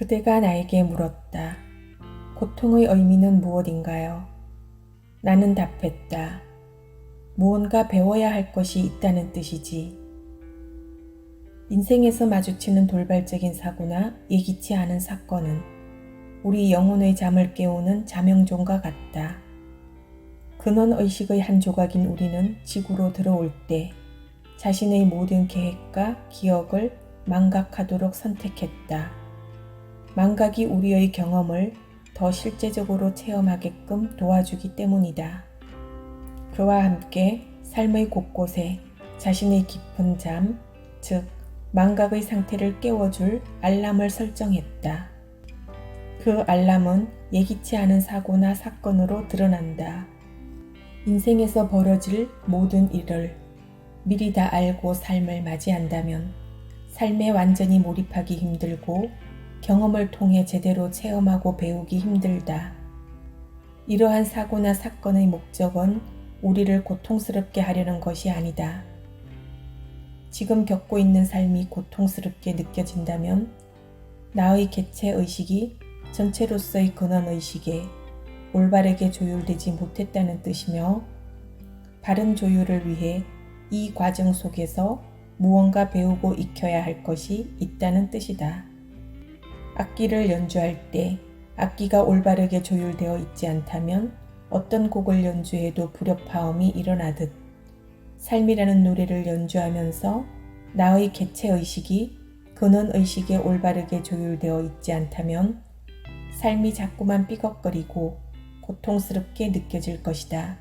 그대가 나에게 물었다. 고통의 의미는 무엇인가요? 나는 답했다. 무언가 배워야 할 것이 있다는 뜻이지. 인생에서 마주치는 돌발적인 사고나 예기치 않은 사건은 우리 영혼의 잠을 깨우는 자명종과 같다. 근원 의식의 한 조각인 우리는 지구로 들어올 때 자신의 모든 계획과 기억을 망각하도록 선택했다. 망각이 우리의 경험을 더 실제적으로 체험하게끔 도와주기 때문이다. 그와 함께 삶의 곳곳에 자신의 깊은 잠, 즉, 망각의 상태를 깨워줄 알람을 설정했다. 그 알람은 예기치 않은 사고나 사건으로 드러난다. 인생에서 벌어질 모든 일을 미리 다 알고 삶을 맞이한다면 삶에 완전히 몰입하기 힘들고 경험을 통해 제대로 체험하고 배우기 힘들다. 이러한 사고나 사건의 목적은 우리를 고통스럽게 하려는 것이 아니다. 지금 겪고 있는 삶이 고통스럽게 느껴진다면 나의 개체 의식이 전체로서의 근원 의식에 올바르게 조율되지 못했다는 뜻이며 바른 조율을 위해 이 과정 속에서 무언가 배우고 익혀야 할 것이 있다는 뜻이다. 악기를 연주할 때 악기가 올바르게 조율되어 있지 않다면 어떤 곡을 연주해도 불협화음이 일어나듯 삶이라는 노래를 연주하면서 나의 개체 의식이 근원 의식에 올바르게 조율되어 있지 않다면 삶이 자꾸만 삐걱거리고 고통스럽게 느껴질 것이다.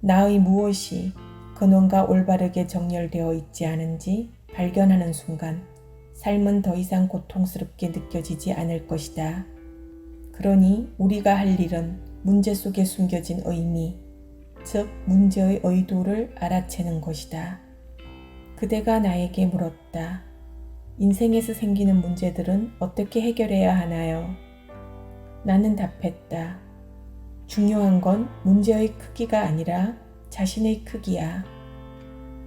나의 무엇이 근원과 올바르게 정렬되어 있지 않은지 발견하는 순간 삶은 더 이상 고통스럽게 느껴지지 않을 것이다. 그러니 우리가 할 일은 문제 속에 숨겨진 의미, 즉 문제의 의도를 알아채는 것이다. 그대가 나에게 물었다. 인생에서 생기는 문제들은 어떻게 해결해야 하나요? 나는 답했다. 중요한 건 문제의 크기가 아니라 자신의 크기야.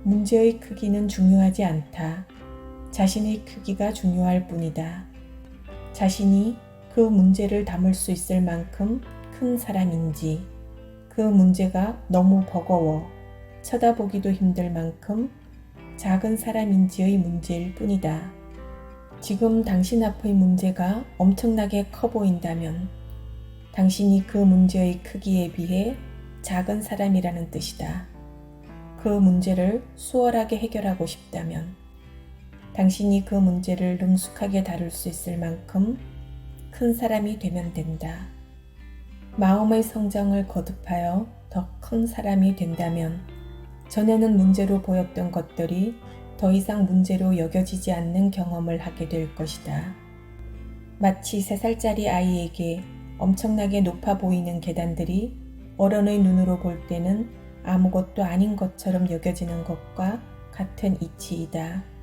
문제의 크기는 중요하지 않다. 자신의 크기가 중요할 뿐이다. 자신이 그 문제를 담을 수 있을 만큼 큰 사람인지, 그 문제가 너무 버거워 쳐다보기도 힘들 만큼 작은 사람인지의 문제일 뿐이다. 지금 당신 앞의 문제가 엄청나게 커 보인다면 당신이 그 문제의 크기에 비해 작은 사람이라는 뜻이다. 그 문제를 수월하게 해결하고 싶다면 당신이 그 문제를 능숙하게 다룰 수 있을 만큼 큰 사람이 되면 된다. 마음의 성장을 거듭하여 더 큰 사람이 된다면 전에는 문제로 보였던 것들이 더 이상 문제로 여겨지지 않는 경험을 하게 될 것이다. 마치 3살짜리 아이에게 엄청나게 높아 보이는 계단들이 어른의 눈으로 볼 때는 아무것도 아닌 것처럼 여겨지는 것과 같은 이치이다.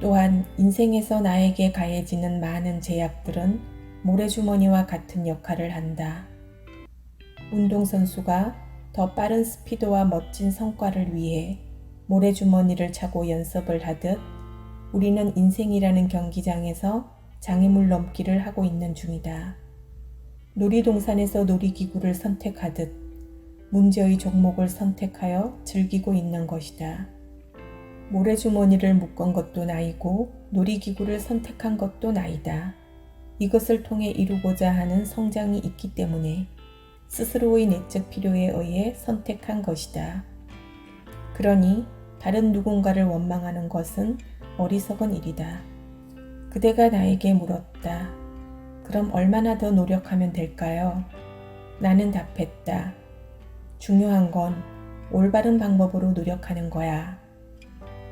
또한 인생에서 나에게 가해지는 많은 제약들은 모래주머니와 같은 역할을 한다. 운동선수가 더 빠른 스피드와 멋진 성과를 위해 모래주머니를 차고 연습을 하듯 우리는 인생이라는 경기장에서 장애물 넘기를 하고 있는 중이다. 놀이동산에서 놀이기구를 선택하듯 문제의 종목을 선택하여 즐기고 있는 것이다. 모래주머니를 묶은 것도 나이고 놀이기구를 선택한 것도 나이다. 이것을 통해 이루고자 하는 성장이 있기 때문에 스스로의 내적 필요에 의해 선택한 것이다. 그러니 다른 누군가를 원망하는 것은 어리석은 일이다. 그대가 나에게 물었다. 그럼 얼마나 더 노력하면 될까요? 나는 답했다. 중요한 건 올바른 방법으로 노력하는 거야.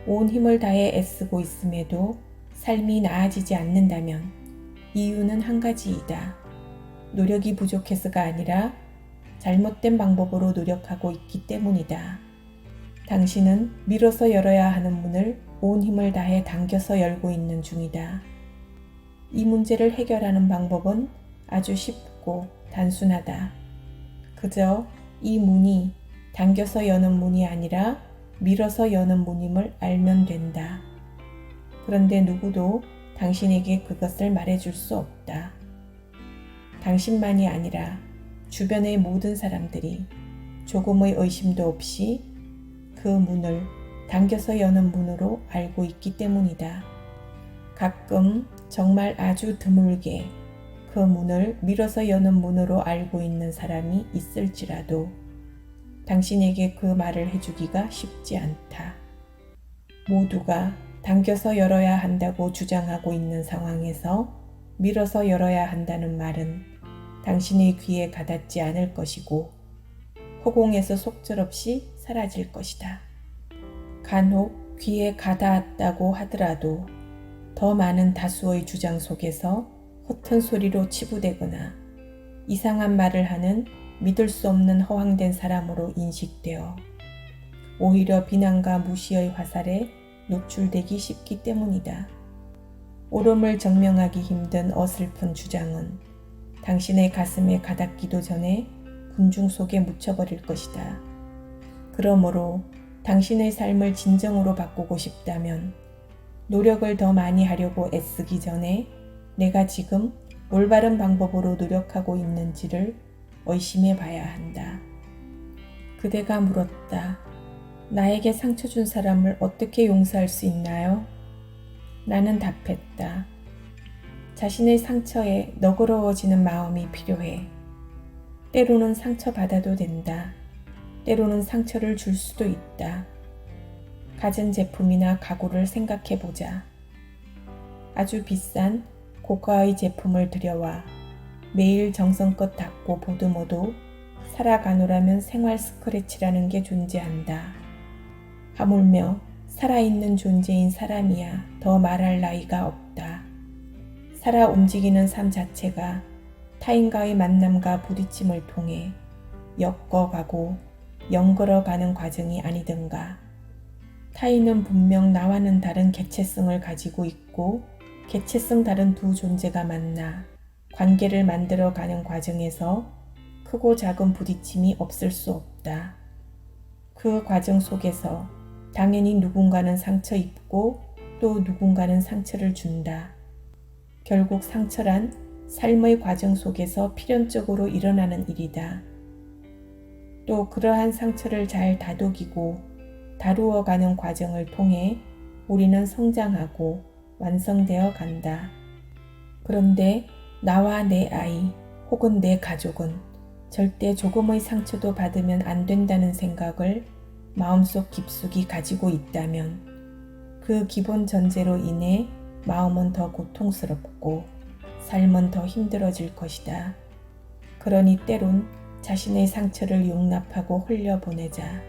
온 힘을 다해 애쓰고 있음에도 삶이 나아지지 않는다면 이유는 한 가지이다. 노력이 부족해서가 아니라 잘못된 방법으로 노력하고 있기 때문이다. 당신은 밀어서 열어야 하는 문을 온 힘을 다해 당겨서 열고 있는 중이다. 이 문제를 해결하는 방법은 아주 쉽고 단순하다. 그저 이 문이 당겨서 여는 문이 아니라 밀어서 여는 문임을 알면 된다. 그런데 누구도 당신에게 그것을 말해줄 수 없다. 당신만이 아니라 주변의 모든 사람들이 조금의 의심도 없이 그 문을 당겨서 여는 문으로 알고 있기 때문이다. 가끔 정말 아주 드물게 그 문을 밀어서 여는 문으로 알고 있는 사람이 있을지라도 당신에게 그 말을 해주기가 쉽지 않다. 모두가 당겨서 열어야 한다고 주장하고 있는 상황에서 밀어서 열어야 한다는 말은 당신의 귀에 가닿지 않을 것이고 허공에서 속절없이 사라질 것이다. 간혹 귀에 가닿았다고 하더라도 더 많은 다수의 주장 속에서 허튼 소리로 치부되거나 이상한 말을 하는 믿을 수 없는 허황된 사람으로 인식되어 오히려 비난과 무시의 화살에 노출되기 쉽기 때문이다. 옳음을 증명하기 힘든 어슬픈 주장은 당신의 가슴에 가닿기도 전에 군중 속에 묻혀버릴 것이다. 그러므로 당신의 삶을 진정으로 바꾸고 싶다면 노력을 더 많이 하려고 애쓰기 전에 내가 지금 올바른 방법으로 노력하고 있는지를 의심해 봐야 한다. 그대가 물었다. 나에게 상처 준 사람을 어떻게 용서할 수 있나요? 나는 답했다. 자신의 상처에 너그러워지는 마음이 필요해. 때로는 상처받아도 된다. 때로는 상처를 줄 수도 있다. 가전 제품이나 가구를 생각해 보자. 아주 비싼 고가의 제품을 들여와 매일 정성껏 닦고 보듬어도 살아가노라면 생활 스크래치라는 게 존재한다. 하물며 살아있는 존재인 사람이야 더 말할 나이가 없다. 살아 움직이는 삶 자체가 타인과의 만남과 부딪힘을 통해 엮어가고 연걸어가는 과정이 아니든가. 타인은 분명 나와는 다른 개체성을 가지고 있고 개체성 다른 두 존재가 만나 관계를 만들어 가는 과정에서 크고 작은 부딪힘이 없을 수 없다. 그 과정 속에서 당연히 누군가는 상처 입고 또 누군가는 상처를 준다. 결국 상처란 삶의 과정 속에서 필연적으로 일어나는 일이다. 또 그러한 상처를 잘 다독이고 다루어 가는 과정을 통해 우리는 성장하고 완성되어 간다. 그런데 나와 내 아이 혹은 내 가족은 절대 조금의 상처도 받으면 안 된다는 생각을 마음속 깊숙이 가지고 있다면 그 기본 전제로 인해 마음은 더 고통스럽고 삶은 더 힘들어질 것이다. 그러니 때론 자신의 상처를 용납하고 흘려보내자.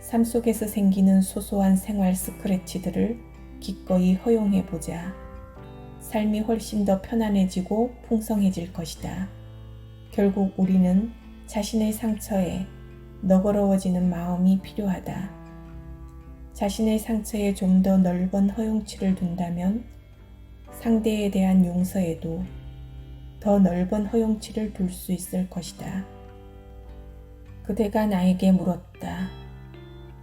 삶 속에서 생기는 소소한 생활 스크래치들을 기꺼이 허용해보자. 삶이 훨씬 더 편안해지고 풍성해질 것이다. 결국 우리는 자신의 상처에 너그러워지는 마음이 필요하다. 자신의 상처에 좀 더 넓은 허용치를 둔다면 상대에 대한 용서에도 더 넓은 허용치를 둘 수 있을 것이다. 그대가 나에게 물었다.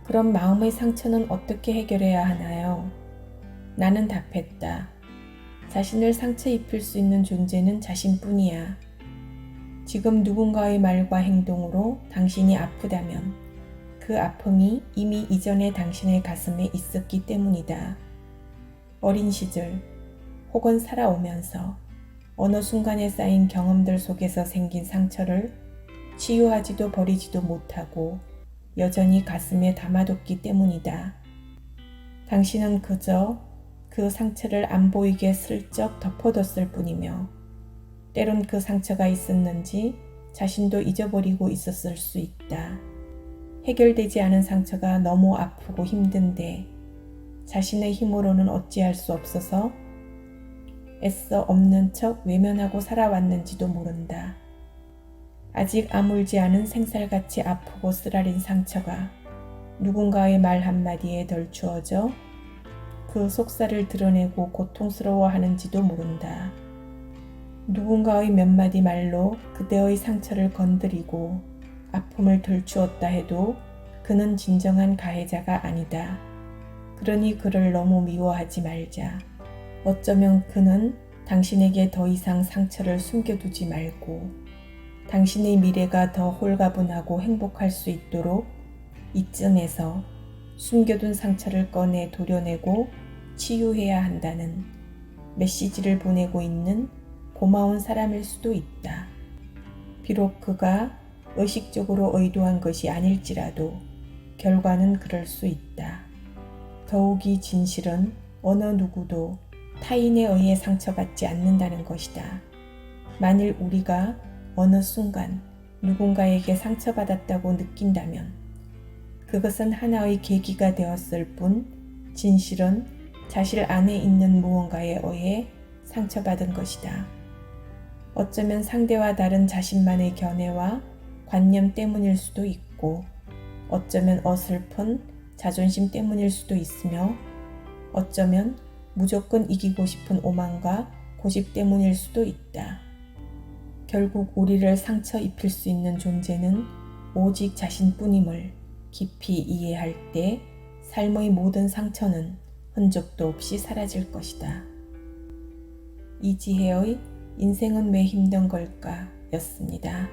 그럼 마음의 상처는 어떻게 해결해야 하나요? 나는 답했다. 자신을 상처 입힐 수 있는 존재는 자신뿐이야. 지금 누군가의 말과 행동으로 당신이 아프다면 그 아픔이 이미 이전에 당신의 가슴에 있었기 때문이다. 어린 시절 혹은 살아오면서 어느 순간에 쌓인 경험들 속에서 생긴 상처를 치유하지도 버리지도 못하고 여전히 가슴에 담아뒀기 때문이다. 당신은 그저 그 상처를 안 보이게 슬쩍 덮어뒀을 뿐이며 때론 그 상처가 있었는지 자신도 잊어버리고 있었을 수 있다. 해결되지 않은 상처가 너무 아프고 힘든데 자신의 힘으로는 어찌할 수 없어서 애써 없는 척 외면하고 살아왔는지도 모른다. 아직 아물지 않은 생살같이 아프고 쓰라린 상처가 누군가의 말 한마디에 덜 추어져 그 속살을 드러내고 고통스러워 하는지도 모른다. 누군가의 몇 마디 말로 그대의 상처를 건드리고 아픔을 덜 주었다 해도 그는 진정한 가해자가 아니다. 그러니 그를 너무 미워하지 말자. 어쩌면 그는 당신에게 더 이상 상처를 숨겨두지 말고 당신의 미래가 더 홀가분하고 행복할 수 있도록 이쯤에서 숨겨둔 상처를 꺼내 도려내고 치유해야 한다는 메시지를 보내고 있는 고마운 사람일 수도 있다. 비록 그가 의식적으로 의도한 것이 아닐지라도 결과는 그럴 수 있다. 더욱이 진실은 어느 누구도 타인에 의해 상처받지 않는다는 것이다. 만일 우리가 어느 순간 누군가에게 상처받았다고 느낀다면 그것은 하나의 계기가 되었을 뿐 진실은 자실 안에 있는 무언가에 의해 상처받은 것이다. 어쩌면 상대와 다른 자신만의 견해와 관념 때문일 수도 있고 어쩌면 어설픈 자존심 때문일 수도 있으며 어쩌면 무조건 이기고 싶은 오만과 고집 때문일 수도 있다. 결국 우리를 상처 입힐 수 있는 존재는 오직 자신뿐임을 깊이 이해할 때 삶의 모든 상처는 흔적도 없이 사라질 것이다. 이지혜의 인생은 왜 힘든 걸까 였습니다.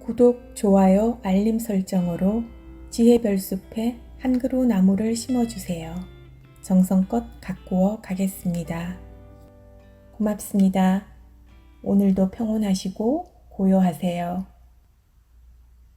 구독, 좋아요, 알림 설정으로 지혜별 숲에 한 그루 나무를 심어주세요. 정성껏 가꾸어 가겠습니다. 고맙습니다. 오늘도 평온하시고 고요하세요.